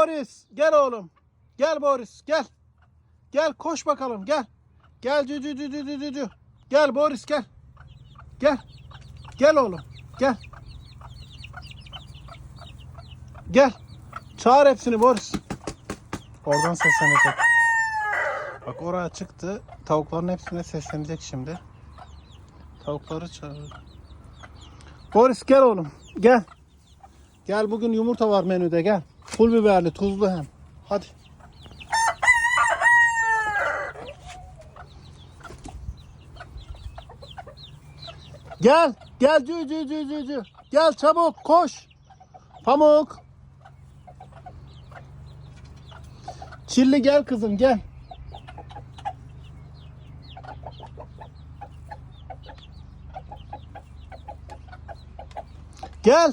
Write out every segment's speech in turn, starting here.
Boris gel oğlum. Gel Boris gel. Gel koş bakalım gel. Gel cü cü cü cü cü cü. Gel Boris gel. Gel. Gel oğlum. Gel. Gel. Çağır hepsini Boris. Oradan seslenecek. Bak oraya çıktı. Tavukların hepsine seslenecek şimdi. Tavukları çağır. Boris gel oğlum. Gel. Gel bugün yumurta var menüde gel. Pul biberli, tuzlu hem. Hadi. Gel. Gel cü cü cü cü cü. Gel çabuk koş. Pamuk. Çilli gel kızım gel. Gel.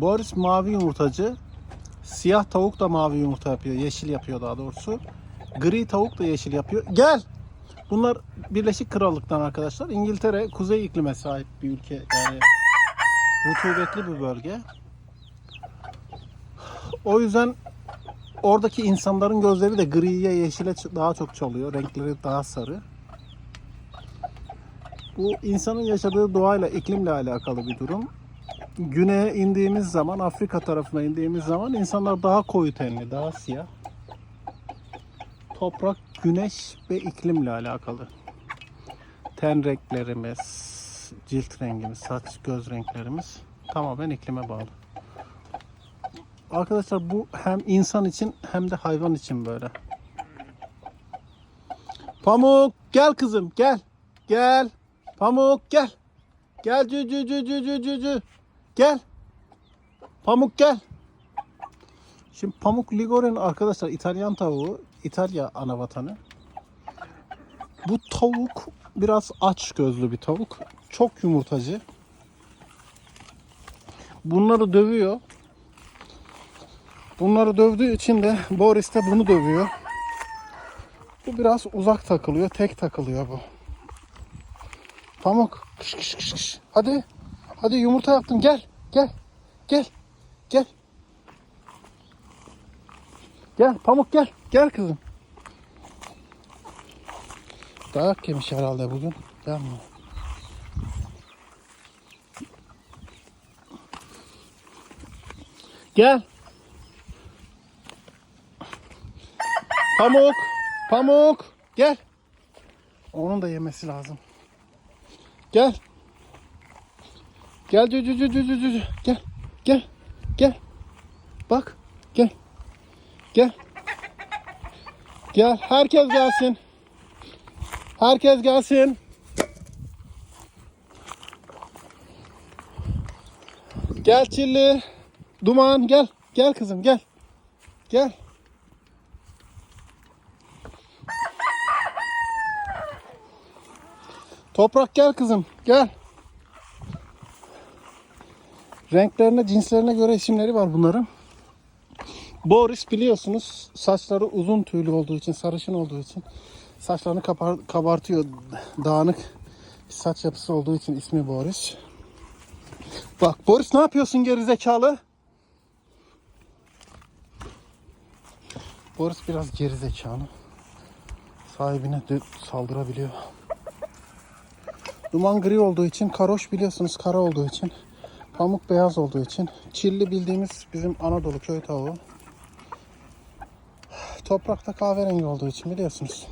Boris mavi yumurtacı. Siyah tavuk da mavi yumurta yapıyor. Yeşil yapıyor daha doğrusu. Gri tavuk da yeşil yapıyor. Gel. Bunlar Birleşik Krallık'tan arkadaşlar. İngiltere kuzey iklime sahip bir ülke. Yani rutubetli bir bölge. O yüzden oradaki insanların gözleri de griye, yeşile daha çok çalıyor. Renkleri daha sarı. Bu insanın yaşadığı doğayla, iklimle alakalı bir durum. Güneye indiğimiz zaman, Afrika tarafına indiğimiz zaman insanlar daha koyu tenli, daha siyah. Toprak, güneş ve iklimle alakalı. Ten renklerimiz, cilt rengimiz, saç, göz renklerimiz tamamen iklime bağlı. Arkadaşlar bu hem insan için hem de hayvan için böyle. Pamuk gel kızım gel. Gel. Pamuk gel. Gel cü cü cü cü cü cü. Gel. Pamuk gel. Şimdi Pamuk Ligore'nin arkadaşlar İtalyan tavuğu. İtalya ana vatanı. Bu tavuk biraz aç gözlü bir tavuk. Çok yumurtacı. Bunları dövüyor. Bunları dövdüğü için de Boris de bunu dövüyor. Bu biraz uzak takılıyor. Tek takılıyor bu. Pamuk. Kış kış kış kış. Hadi. Hadi yumurta yaptın. Gel. Gel. Gel. Gel. Gel Pamuk gel. Gel kızım. Dayak yemiş herhalde bugün. Gelmiyor. Gel. Pamuk. Pamuk. Gel. Onun da yemesi lazım. Gel. Gel cü cü cü cü cü. Gel. Gel. Gel. Bak. Gel. Gel. Gel. Herkes gelsin. Herkes gelsin. Gel Çilli. Duman gel. Gel kızım gel. Gel. Toprak gel kızım. Gel. Renklerine, cinslerine göre isimleri var bunların. Boris biliyorsunuz saçları uzun tüylü olduğu için, sarışın olduğu için saçlarını kapar- kabartıyor. Dağınık bir saç yapısı olduğu için ismi Boris. Bak Boris ne yapıyorsun gerizekalı? Boris biraz gerizekalı. Sahibine de saldırabiliyor. Duman gri olduğu için, karoş biliyorsunuz kara olduğu için, pamuk beyaz olduğu için, çilli bildiğimiz bizim Anadolu köy tavuğu. Toprakta kahverengi olduğu için biliyorsunuz.